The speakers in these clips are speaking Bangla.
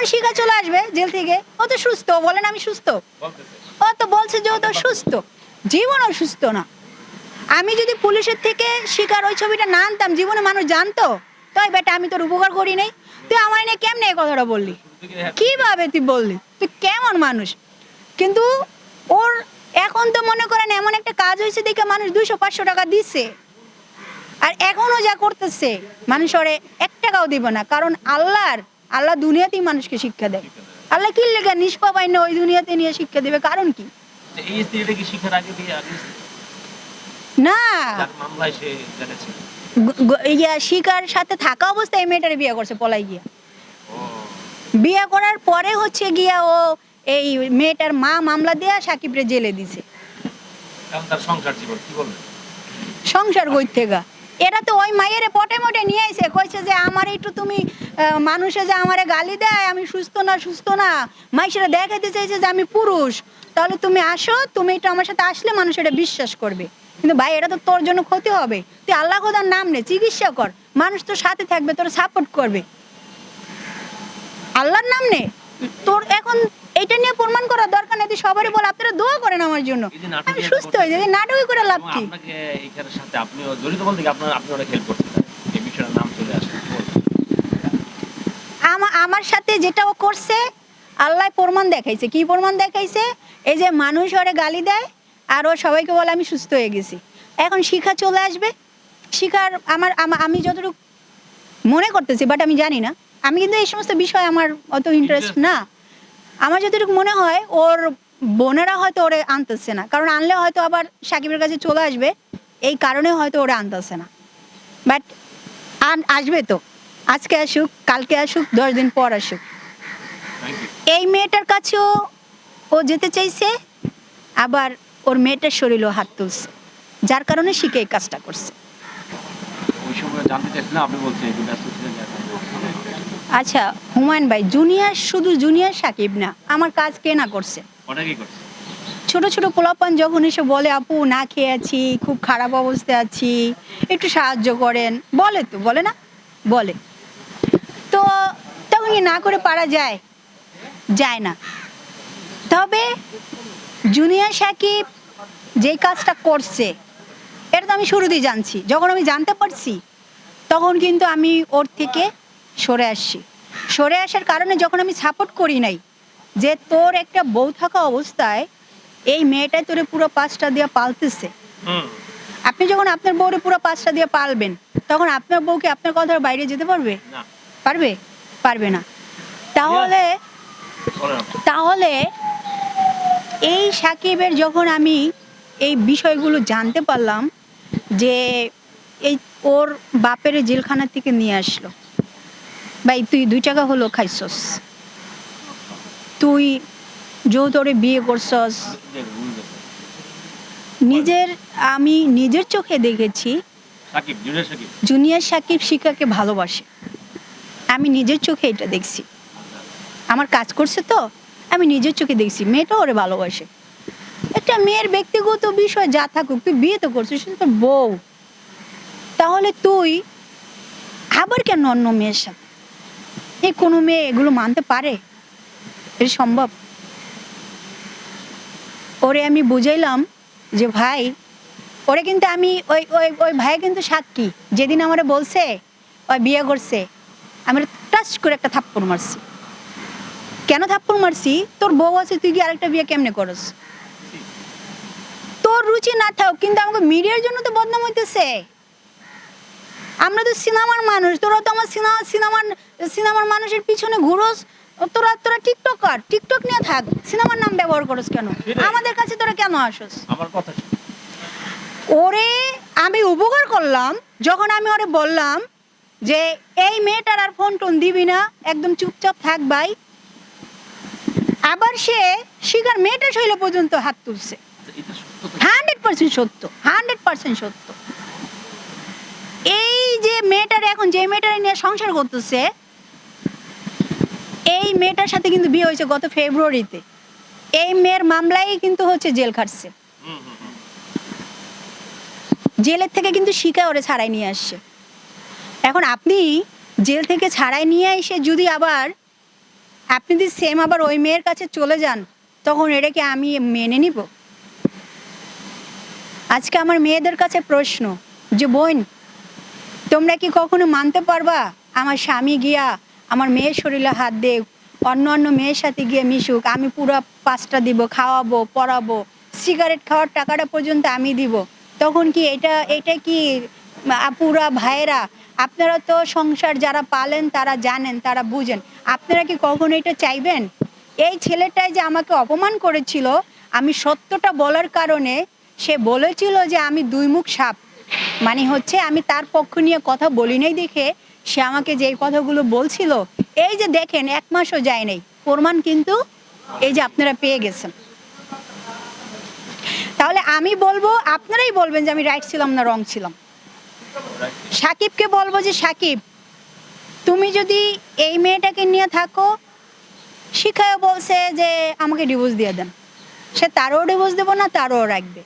যখন শিখা চলে আসবে জেল থেকে। ও তো সুস্থ বলেন আমি সুস্থ। ও তো বলছে যে ও তো সুস্থ। জীবনও সুস্থ না। আমি যদি পুলিশের থেকে শিকার ওই ছবিটা না আনতাম, জীবনে মানুষ জানতো? তাই বেটা, আমি তোর উপকার করি নাই। তুই আমার নিয়ে কেমনে এই কথাটা বললি? কীভাবে তুই বললি? তুই কেমন মানুষ? কিন্তু ওর এখন তো মনে করেন এমন একটা কাজ হয়েছে দেখে মানুষ দুশো পাঁচশো টাকা দিচ্ছে আর এখনও যা করতেছে, মানুষ ওরে এক টাকাও দিব না। কারণ আল্লাহর আল্লাহ দুনিয়াতেই মানুষকে শিক্ষা দেয়। আল্লাহ কি লেখা নিষ্পাপাই না ওই দুনিয়াতে নিয়ে শিক্ষা দেবে? কারণ কি? না। গ- গ- ইয়া শিকার সাথে থাকা অবস্থায় এই মেয়েটারে বিয়ে করছে পলাই গিয়া। বিয়ে করার পরে হচ্ছে গিয়া ও এই মেয়েটার মা মামলা দেয়া সাকিবরে জেলে দিছে। সংসার জীবন কি বলবেন সংসার কই থেকে। এরা তো ওই মায়েরে পটে মটে নিয়ে এসে কইছে যে আমার একটু তুমি মানুষে যে আমারে গালি দেয়, আমি সুস্থ না সুস্থ না মাইসেরা দেখাইতে চাইছে যে আমি পুরুষ, তাহলে তুমি আসো, তুমি একটু আমার সাথে আসলে মানুষ এটা বিশ্বাস করবে। কিন্তু ভাই, এটা তো তোর জন্য ক্ষতি হবে। তুই আল্লাহ খোদার নাম নে, চিকিৎসা কর, মানুষ তোর সাথে থাকবে, তোর সাপোর্ট করবে। আল্লাহর নাম নে, তোর এখন এটা নিয়ে প্রমাণ করার দরকার নেই সবারই বল আপনারা দোয়া করেন আমার জন্য। আমি সুস্থ হয়ে যাই নাটকই করে লাভ কি? আপনাকে সাথে আপনিও জড়িত বলতে আপনার আপনি অনেক হেল্প করতে এই বিষয়টার নাম চলে আসে আমার সাথে যেটা ও করছে আল্লাহ প্রমাণ দেখাইছে। কি প্রমাণ দেখাইছে? এই যে মানুষ ওরে গালি দেয় আর ও সবাইকে বলে আমি সুস্থ হয়ে গেছি। এখন শিখা চলে আসবে। শিখার আমার আমি যতটুকু মনে করতেছি বাট আমি জানি না। আমি কিন্তু এই সমস্ত বিষয়ে আমার অত ইন্টারেস্ট না। আমার যতটুকু মনে হয়, ওর বোনেরা হয়তো ওরে আনতেছে না। কারণ আনলে হয়তো আবার সাকিবের কাছে চলে আসবে, এই কারণে হয়তো ওরা আনতেছে না। বাট আন, আসবে তো। আজকে আসুক, কালকে আসুক, দশ দিন পর আসুক। এই মেয়েটার কাছেও ও যেতে চাইছে, আবার ওর মেয়েটার শরীরও হাত তুলছে। যার কারণে শিখে এই কাজটা করছে। ওই সময় জানতে চাইছিলাম, আপনি বলছেন আচ্ছা হুমায়ুন ভাই জুনিয়র শুধু জুনিয়র সাকিব না আমার কাজ কে না করছে? ওটা কি করছে? ছোট ছোট পোলাপান যখন এসে বলে আপু না খেয়ে আছি খুব খারাপ অবস্থায় আছি একটু সাহায্য করেন। বলে তো বলে না? বলে। তো তখন কি না করে পারা যায়? যায় না। তবে জুনিয়র সাকিব যেই কাজটা করছে এটা তো আমি শুরুতেই জানছি। যখন আমি জানতে পারছি তখন কিন্তু আমি ওর থেকে সরে আসছি। সরে আসার কারণে যখন আমি সাপোর্ট করি নাই যে তোর একটা বউ থাকা অবস্থায় এই মেয়েটাই তোরে পুরো পাঁচটা দিয়ে পালতেছে। আপনি যখন আপনার বউরে পুরো পাঁচটা দিয়ে পালবেন তখন আপনার বউকে আপনার কথার বাইরে যেতে পারবে? পারবে? পারবে না। তাহলে তাহলে এই সাকিবের যখন আমি এই বিষয়গুলো জানতে পারলাম যে এই ওর বাপের জেলখানা থেকে নিয়ে আসলো ভাই তুই দুই টাকা হলো খাইছস। তুই যৌতরে বিয়ে করছস। নিজের আমি নিজের চোখে দেখেছি। জুনিয়র সাকিব। শিখাকে ভালোবাসে। আমি নিজের চোখে এটা দেখছি। আমার কাজ করছে তো আমি নিজের চোখে দেখছি। মেয়েটা ওরে ভালোবাসে। একটা মেয়ের ব্যক্তিগত বিষয় যা থাকুক তুই বিয়ে তো করছিস তোর বউ। তাহলে তুই আবার কেন অন্য মেয়ের সাথে? এই কোনো মেয়ে এগুলো মানতে পারে? এটা সম্ভব? ওরে আমি বুঝাইলাম যে ভাই, ওরে কিন্তু আমি ওই ওই ওই ভাই কিন্তু সাক্ষী। যেদিন আমারে বলছে, ওই বিয়ে করছে আমি টাচ করে একটা থাপ্পড় মারছি। কেন থাপ্পড় মারছি? তোর বউ আছে, তুই কি আরেকটা বিয়ে কেমনে করস? তোর রুচি না থাক, কিন্তু আমাকে মিডিয়ার জন্য তো বদনাম হইতেছে। আমরা তো সিনেমার মানুষ তোরা তো আমার সিনেমা সিনেমার সিনেমার মানুষের পিছনে ঘুরোস তোরা তোরা টিকটক কর টিকটক নিয়ে থাক সিনেমার নাম ব্যবহার করোস কেন? আমাদের কাছে তোরা কেন আসোস? আমার কথা ওরে আমি উপকার করলাম যখন আমি ওরে বললাম যে এই মেয়েটার আর ফোন টোন দিবি না একদম চুপচাপ থাক ভাই। আবার সে শিকার মেয়েটা শৈল পর্যন্ত হাত তুলছে। আচ্ছা, হান্ড্রেড পার্সেন্ট সত্য হান্ড্রেড পার্সেন্ট সত্য। এই যে মেয়েটার এখন, যে মেয়েটার নিয়ে সংসার করতেছে, এই মেয়েটার সাথে কিন্তু বিয়ে হয়েছে গত ফেব্রুয়ারিতে। এই মেয়ের মামলায় কিন্তু হচ্ছে জেল খাটছে। জেলের থেকে কিন্তু শিকা ওরে ছাড়াই নিয়ে আসছে। এখন আপনি জেল থেকে ছাড়াই নিয়ে এসে যদি আবার আপনি যদি সেম আবার ওই মেয়ের কাছে চলে যান, তখন এটাকে আমি মেনে নিব? আজকে আমার মেয়েদের কাছে প্রশ্ন, যে বোন তোমরা কি কখনো মানতে পারবা? আমার স্বামী গিয়া আমার মেয়ের শরীরে হাত দে অন্য অন্য মেয়ের সাথে গিয়ে মিশুক, আমি পুরো পাঁচটা দিব, খাওয়াবো, পড়াবো, সিগারেট খাওয়ার টাকাটা পর্যন্ত আমি দিব। তখন কি এটা এটা কি আপুরা ভাইয়েরা? আপনারা তো সংসার যারা পালেন, তারা জানেন, তারা বুঝেন। আপনারা কি কখনো এটা চাইবেন? এই ছেলেটাই যে আমাকে অপমান করেছিল, আমি সত্যটা বলার কারণে সে বলেছিল যে আমি দুই মুখ সাপ। মানে হচ্ছে আমি তার পক্ষ নিয়ে কথা বলি নাই দেখে সে আমাকে যে কথাগুলো বলছিল, এই যে দেখেন এক মাসও যায় নাই। প্রমাণ কিন্তু এই যে আপনারা পেয়ে গেছেন। তাহলে আমি বলব, আপনারাই বলবেন যে আমি রাইট ছিলাম না রং ছিলাম। সাকিবকে বলব যে, সাকিব, তুমি যদি এই মেয়েটাকে নিয়ে থাকো শিখায় বলছে যে আমাকে ডিভোর্স দিয়ে দেন। সে তারও ডিভোর্স দেবো না, তারও রাখবে।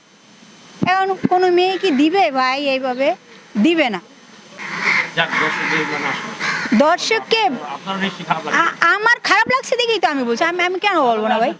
এখন কোনো মেয়ে কি দিবে ভাই এইভাবে? দিবে না। দর্শককে আমার খারাপ লাগছে দেখেই তো আমি বলছি। আমি আমি কেন বলব না ভাই?